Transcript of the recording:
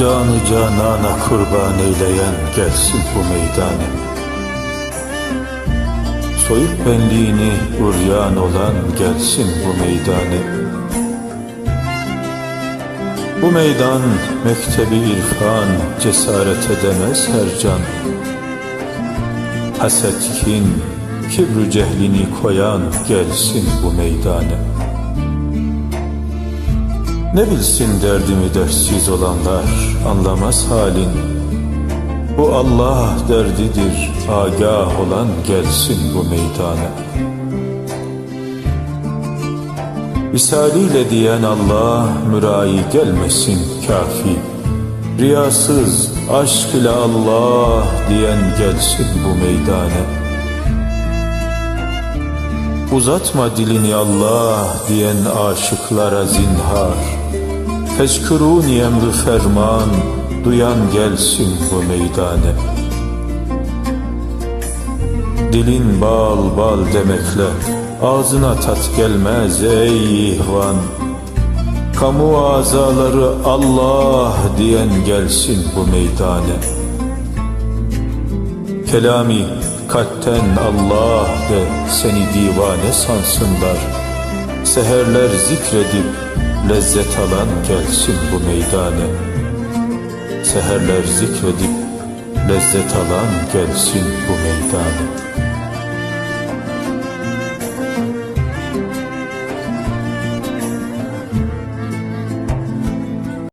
Canı canana kurban eyleyen gelsin bu meydana Soyup benliğini uryan olan gelsin bu meydana Bu meydan mektebi irfan cesaret edemez her can. Haset kin, kibru cehlini koyan gelsin bu meydana ne bilsin derdimi dertsiz olanlar anlamaz halin Bu Allah derdidir agah olan gelsin bu meydana. Misaliyle diyen Allah mürai gelmesin kafi. Riyasız aşk ile Allah diyen gelsin bu meydana. Uzatma dilini Allah diyen aşıklara zinhar. Fezkuruni emri ferman Duyan gelsin bu meydane. Dilin bal bal demekle Ağzına tat gelmez ey ihvan. Kamu azaları Allah diyen gelsin bu meydane. Kelami kalpten Allah de seni divane sansınlar. Seherler zikredip lezzet alan gelsin bu meydane Seherler zikredip lezzet alan gelsin bu meydane